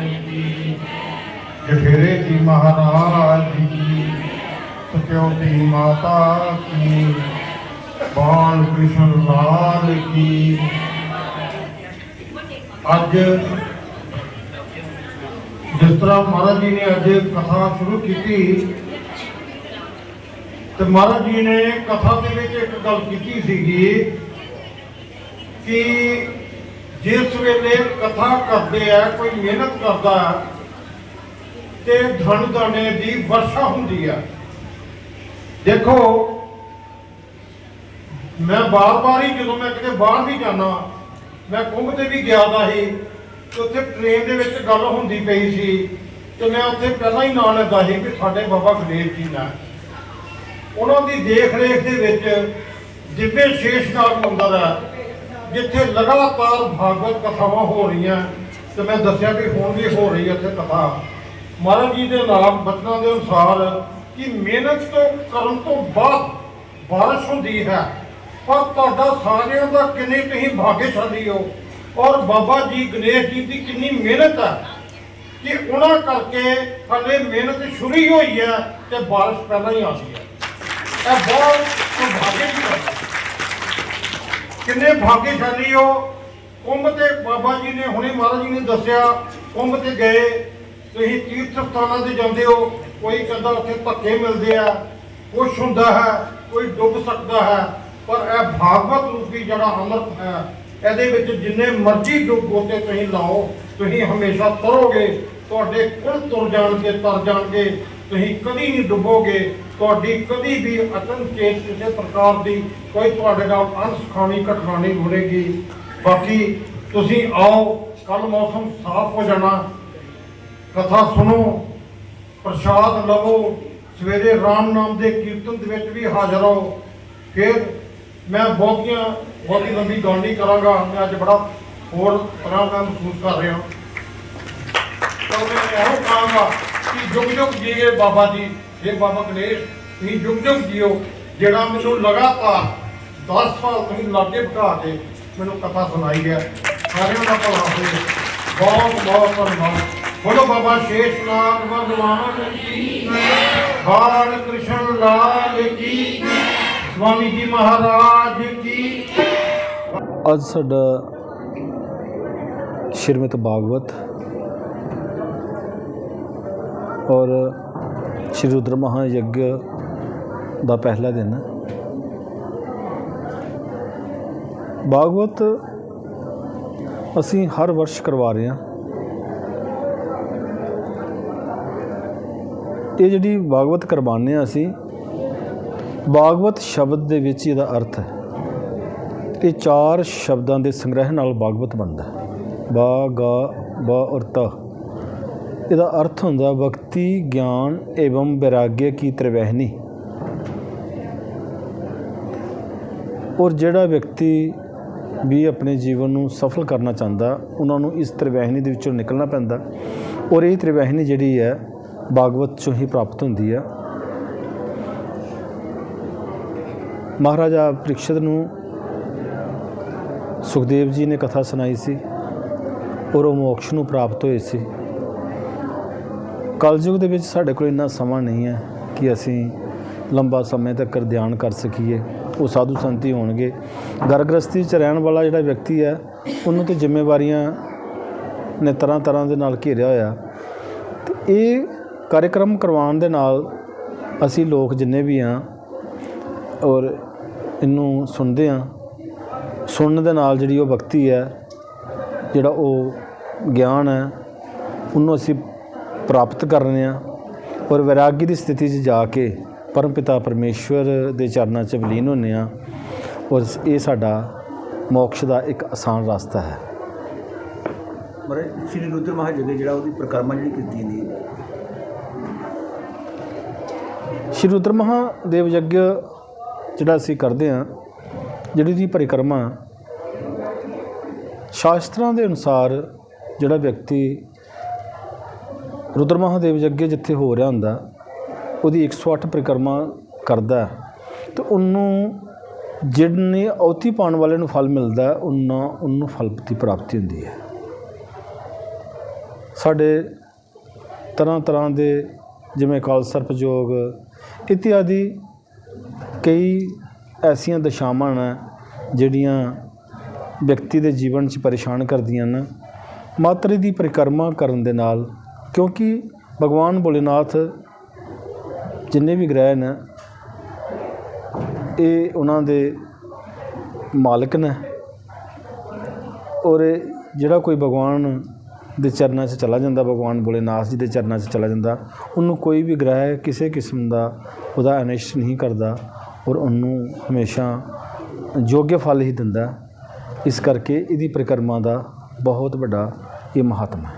ਕੀ ਜਠੇਰੇ ਜੀ ਮਹਾਰਾਜ ਜੀ, ਸਤਿਉਤੀ ਮਾਤਾ ਕੀ, ਬਾਲ ਕ੍ਰਿਸ਼ਨ ਲਾਲ ਕੀ। ਅੱਜ ਜਿਸ ਤਰ੍ਹਾਂ ਮਹਾਰਾਜ ਜੀ ਨੇ ਅੱਜ ਕਥਾ ਸ਼ੁਰੂ ਕੀਤੀ, ਤੇ ਮਹਾਰਾਜ ਜੀ ਨੇ ਕਥਾ ਦੇ ਵਿੱਚ ਇੱਕ ਗੱਲ ਕੀਤੀ ਸੀਗੀ ਕਿ ਜਿਸ ਵੇਲੇ ਕਥਾ ਕਰਦੇ ਆ ਕੋਈ ਮਿਹਨਤ ਕਰਦਾ ਹੈ, ਤੇ ਧਨ ਦਾਣੇ ਦੀ ਵਰਸ਼ਾ ਹੁੰਦੀ ਆ। ਦੇਖੋ ਮੈਂ ਬਾਰ-ਬਾਰ ਹੀ ਜਦੋਂ ਮੈਂ ਕਿਤੇ ਬਾਹਰ ਵੀ ਜਾਣਾ ਮੈਂ ਕੁੰਭ ਤੇ ਵੀ ਗਿਆ ਦਾ ਸੀ ਤੇ ਉੱਥੇ ਟ੍ਰੇਨ ਦੇ ਵਿੱਚ ਗੱਲ ਹੁੰਦੀ ਪਈ ਸੀ ਤੇ ਮੈਂ ਉੱਥੇ ਪਹਿਲਾਂ ਹੀ ਨਾਂ ਲੈਂਦਾ ਸੀ ਕਿ ਸਾਡੇ ਬਾਬਾ ਗਣੇਸ਼ ਜੀ ਨੇ ਉਹਨਾਂ ਦੀ ਦੇਖ ਰੇਖ ਦੇ ਵਿੱਚ ਦਿव्य ਸ਼ੇਸ਼ਨਾਗ ਮੰਦਰ ਹੈ ਜਿੱਥੇ ਲਗਾਤਾਰ ਭਾਗਵਤ ਕਥਾਵਾਂ ਹੋ ਰਹੀਆਂ, ਤੇ ਮੈਂ ਦੱਸਿਆ ਕਿ ਹੁਣ ਵੀ ਹੋ ਰਹੀ ਹੈ ਉੱਥੇ ਕਥਾ। ਮਹਾਰਾਜ ਜੀ ਦੇ ਨਾਮ ਬਚਨਾਂ ਦੇ ਅਨੁਸਾਰ ਕਿ ਮਿਹਨਤ ਤੋਂ, ਕਰਨ ਤੋਂ ਬਾਅਦ ਬਾਰਿਸ਼ ਹੁੰਦੀ ਹੈ। ਪਰ ਤੁਹਾਡਾ ਸਾਰਿਆਂ ਦਾ ਕਿੰਨੇ ਤੁਸੀਂ ਭਾਗਿਆਸ਼ਾਲੀ ਹੋ। ਔਰ ਬਾਬਾ ਜੀ ਗਣੇਸ਼ ਜੀ ਦੀ ਕਿੰਨੀ ਮਿਹਨਤ ਹੈ ਕਿ ਉਹਨਾਂ ਕਰਕੇ ਹਲੇ ਮਿਹਨਤ ਸ਼ੁਰੂ ਹੀ ਹੋਈ ਹੈ ਤੇ ਬਾਰਿਸ਼ ਪਹਿਲਾਂ ਹੀ ਆ ਗਈ ਹੈ। ਇਹ ਬਹੁਤ ਸੁਭਾਗੇ ਦੀ ਗੱਲ ਹੈ। ਕਿੰਨੇ ਭਾਗਿਆਸ਼ਾਲੀ ਹੋ? ਕੁੰਭ ਤੇ ਬਾਬਾ ਜੀ ਨੇ, ਹੁਣੇ ਮਹਾਰਾਜ ਜੀ ਨੇ ਦੱਸਿਆ, ਕੁੰਭ ਤੇ ਗਏ। ਤੁਸੀਂ ਤੀਰਥ ਸਥਾਨਾਂ ਤੇ ਜਾਂਦੇ ਹੋ, ਕੋਈ ਕਹਿੰਦਾ ਉੱਥੇ ਧੱਕੇ ਮਿਲਦੇ ਆ। ਕੁਛ ਹੁੰਦਾ ਹੈ, ਕੋਈ ਡੁੱਬ ਸਕਦਾ ਹੈ, ਪਰ ਇਹ ਭਾਗਵਤ ਰੂਪੀ ਜਿਹੜਾ ਅੰਮ੍ਰਿਤ ਹੈ, ਇਹਦੇ ਵਿੱਚ ਜਿੰਨੇ ਮਰਜ਼ੀ ਡੁੱਬ ਗੋਤੇ ਤੁਸੀਂ ਲਾਓ, ਤੁਸੀਂ ਹਮੇਸ਼ਾ ਤਰੋਗੇ, ਤੁਹਾਡੇ ਕੁਲ ਤੁਰ ਜਾਣਗੇ, ਤਰ ਜਾਣਗੇ। ਤੁਸੀਂ ਕਦੀ ਨਹੀਂ ਡੁੱਬੋਗੇ, ਤੁਹਾਡੀ ਕਦੀ ਵੀ ਅਚਨਚੇਤ ਕਿਸੇ ਪ੍ਰਕਾਰ ਦੀ ਕੋਈ ਤੁਹਾਡੇ ਨਾਲ ਅਣਸੁਖਾਵੀ ਘਟਨਾ ਨਹੀਂ ਹੋਵੇਗੀ ਬਾਕੀ ਤੁਸੀਂ ਆਓ ਕੱਲ ਮੌਸਮ ਸਾਫ਼ ਹੋ ਜਾਣਾ। ਕਥਾ ਸੁਣੋ, ਪ੍ਰਸ਼ਾਦ ਲਵੋ, ਸਵੇਰੇ ਰਾਮ ਨਾਮ ਦੇ ਕੀਰਤਨ ਦੇ ਵਿੱਚ ਵੀ ਹਾਜ਼ਰ ਹੋ ਫਿਰ ਮੈਂ ਬਹੁਤੀਆਂ, ਬਹੁਤੀ ਲੰਬੀ ਗੱਲ ਨਹੀਂ ਕਰਾਂਗਾ। ਮੈਂ ਅੱਜ ਬੜਾ ਹੋਰ ਤਰ੍ਹਾਂ ਦਾ ਮਹਿਸੂਸ ਕਰ ਰਿਹਾ। ਤਾਂ ਮੈਂ ਇਹੋ ਕਹਾਂਗਾ ਕਿ ਜੁਗ ਜੁਗ ਜੀਏ ਬਾਬਾ ਜੀ ਇਹ ਬਾਬਾ ਗਣੇਸ਼, ਤੁਸੀਂ ਜੁਗ ਜੁਗ ਜੀਓ, ਜਿਹੜਾ ਮੈਨੂੰ ਲਗਾਤਾਰ 10 ਸਾਲ ਤੁਸੀਂ ਲਾਗੇ ਬਿਠਾ ਕੇ ਮੈਨੂੰ ਕਥਾ ਸੁਣਾਈ ਹੈ। ਸਾਰਿਆਂ ਦਾ ਭਲਾ ਹੋਵੇ। ਬਹੁਤ ਬਹੁਤ ਧੰਨਵਾਦ। ਬੋਲੋ ਬਾਬਾ ਸ਼ੇਸ਼ਨਾਥ ਭਗਵਾਨ ਕੀ ਬਾਲ ਕ੍ਰਿਸ਼ਨ ਲਾਲ ਕੀ ਸਵਾਮੀ ਜੀ ਮਹਾਰਾਜ ਕੀ ਅੱਜ ਸਾਡਾ ਸ਼੍ਰੀਮਤ ਭਾਗਵਤ ਔਰ ਸ਼੍ਰੀ ਰੁਦਰ ਮਹਾਯੱਗ ਦਾ ਪਹਿਲਾ ਦਿਨ ਹੈ। ਭਾਗਵਤ ਅਸੀਂ ਹਰ ਵਰਸ਼ ਕਰਵਾ ਰਹੇ ਹਾਂ। ਇਹ ਜਿਹੜੀ ਭਾਗਵਤ ਕਰਵਾਉਂਦੇ ਹਾਂ ਅਸੀਂ ਭਾਗਵਤ ਸ਼ਬਦ ਦੇ ਵਿੱਚ ਇਹਦਾ ਅਰਥ ਹੈ। ਇਹ ਚਾਰ ਸ਼ਬਦਾਂ ਦੇ ਸੰਗ੍ਰਹਿ ਨਾਲ ਭਾਗਵਤ ਬਣਦਾ ਹੈ। ਬਾ, ਗਾ, ਬਾ ਔਰ ਤ। ਇਹਦਾ ਅਰਥ ਹੁੰਦਾ ਭਗਤੀ, ਗਿਆਨ ਏਵੰ ਵੈਰਾਗਯ ਕੀ ਤ੍ਰਿਵਹਿਨੀ। ਔਰ ਜਿਹੜਾ ਵਿਅਕਤੀ ਵੀ ਆਪਣੇ ਜੀਵਨ ਨੂੰ ਸਫਲ ਕਰਨਾ ਚਾਹੁੰਦਾ, ਉਹਨਾਂ ਨੂੰ ਇਸ ਤ੍ਰਿਵਹਿਨੀ ਦੇ ਵਿੱਚੋਂ ਨਿਕਲਣਾ ਪੈਂਦਾ। ਔਰ ਇਹ ਤ੍ਰਿਵਹਿਨੀ ਜਿਹੜੀ ਹੈ, ਭਾਗਵਤ ਚੋਂ ਹੀ ਪ੍ਰਾਪਤ ਹੁੰਦੀ ਹੈ। ਮਹਾਰਾਜਾ ਪ੍ਰੀਖਿਤ ਨੂੰ ਸੁਖਦੇਵ ਜੀ ਨੇ ਕਥਾ ਸੁਣਾਈ ਸੀ ਔਰ ਉਹ ਮੋਕਸ਼ ਨੂੰ ਪ੍ਰਾਪਤ ਹੋਏ ਸੀ। ਕਲਯੁਗ ਦੇ ਵਿੱਚ ਸਾਡੇ ਕੋਲ ਇੰਨਾ ਸਮਾਂ ਨਹੀਂ ਹੈ ਕਿ ਅਸੀਂ ਲੰਬਾ ਸਮੇਂ ਤੱਕ ਧਿਆਨ ਕਰ ਸਕੀਏ। ਉਹ ਸਾਧੂ ਸੰਤੀ ਹੋਣਗੇ। ਘਰ 'ਚ ਰਹਿਣ ਵਾਲਾ ਜਿਹੜਾ ਵਿਅਕਤੀ ਹੈ, ਉਹਨੂੰ ਤੇ ਜ਼ਿੰਮੇਵਾਰੀਆਂ ਨੇ ਤਰ੍ਹਾਂ ਤਰ੍ਹਾਂ ਦੇ ਨਾਲ ਘੇਰਿਆ ਹੋਇਆ। ਤੇ ਇਹ ਕਾਰਜਕ੍ਰਮ ਕਰਵਾਉਣ ਦੇ ਨਾਲ ਅਸੀਂ ਲੋਕ ਜਿੰਨੇ ਵੀ ਹਾਂ ਔਰ ਇਹਨੂੰ ਸੁਣਦੇ ਹਾਂ, ਸੁਣਨ ਦੇ ਨਾਲ ਜਿਹੜੀ ਉਹ ਭਗਤੀ ਹੈ, ਜਿਹੜਾ ਉਹ ਗਿਆਨ ਹੈ, ਉਹਨੂੰ ਅਸੀਂ ਪ੍ਰਾਪਤ ਕਰਨੇ ਆ ਔਰ ਵੈਰਾਗੀ ਦੀ ਸਥਿਤੀ 'ਚ ਜਾ ਕੇ ਪਰਮ ਪਿਤਾ ਪਰਮੇਸ਼ਵਰ ਦੇ ਚਰਨਾਂ 'ਚ ਵਿਲੀਨ ਹੁੰਨੇ ਆ ਔਰ ਇਹ ਸਾਡਾ ਮੋਕਸ਼ ਦਾ ਇੱਕ ਆਸਾਨ ਰਸਤਾ ਹੈ। ਮਹਾਰਾਜ ਸ਼੍ਰੀ ਰੁਦਰ ਮਹਾਜਗੇ ਜਿਹੜਾ ਉਹਦੀ ਪ੍ਰਕਰਮਾ ਜਿਹੜੀ ਕੀਤੀ ਨੇ ਸ਼੍ਰੀ ਰੁਦਰ ਮਹਾਦੇਵ ਯੱਗ ਜਿਹੜਾ ਅਸੀਂ ਕਰਦੇ ਹਾਂ ਜਿਹੜੀ ਦੀ ਪਰਿਕਰਮਾ ਸ਼ਾਸਤਰਾਂ ਦੇ ਅਨੁਸਾਰ ਜਿਹੜਾ ਵਿਅਕਤੀ ਰੁਦਰ ਮਹਾਦੇਵ ਯੱਗ ਜਿੱਥੇ ਹੋ ਰਿਹਾ ਹੁੰਦਾ ਉਹਦੀ 108 ਪਰਿਕਰਮਾ ਕਰਦਾ ਹੈ, ਤੇ ਉਹਨੂੰ ਜਿੰਨੇ ਔਤੀ ਪਾਉਣ ਵਾਲੇ ਨੂੰ ਫਲ ਮਿਲਦਾ ਹੈ, ਉਨਾ ਉਹਨੂੰ ਫਲ ਦੀ ਪ੍ਰਾਪਤੀ ਹੁੰਦੀ ਹੈ। ਸਾਡੇ ਤਰ੍ਹਾਂ ਤਰ੍ਹਾਂ ਦੇ ਜਿਵੇਂ ਕਾਲ ਸਰਪਯੋਗ ਇਤਿਆਦੀ ਕਈ ਐਸੀਆਂ ਦਸ਼ਾਵਾਂ ਨੇ ਜਿਹੜੀਆਂ ਵਿਅਕਤੀ ਦੇ ਜੀਵਨ 'ਚ ਪਰੇਸ਼ਾਨ ਕਰਦੀਆਂ ਨੇ ਮਾਤਰੇ ਦੀ ਪਰਿਕਰਮਾ ਕਰਨ ਦੇ ਨਾਲ ਕਿਉਂਕਿ ਭਗਵਾਨ ਭੋਲੇਨਾਥ ਜਿੰਨੇ ਵੀ ਗ੍ਰਹਿ ਨੇ, ਇਹ ਉਹਨਾਂ ਦੇ ਮਾਲਕ ਨੇ। ਔਰ ਜਿਹੜਾ ਕੋਈ ਭਗਵਾਨ ਦੇ ਚਰਨਾਂ 'ਚ ਚਲਾ ਜਾਂਦਾ, ਭਗਵਾਨ ਭੋਲੇਨਾਥ ਜੀ ਦੇ ਚਰਨਾਂ 'ਚ ਚਲਾ ਜਾਂਦਾ, ਉਹਨੂੰ ਕੋਈ ਵੀ ਗ੍ਰਹਿ ਕਿਸੇ ਕਿਸਮ ਦਾ ਉਹਦਾ ਅਨਿਸ਼ਟ ਨਹੀਂ ਕਰਦਾ ਔਰ ਉਹਨੂੰ ਹਮੇਸ਼ਾ ਯੋਗ ਫਲ ਹੀ ਦਿੰਦਾ। ਇਸ ਕਰਕੇ ਇਹਦੀ ਪਰਿਕਰਮਾ ਦਾ ਬਹੁਤ ਵੱਡਾ ਇਹ ਮਹੱਤਮ ਹੈ।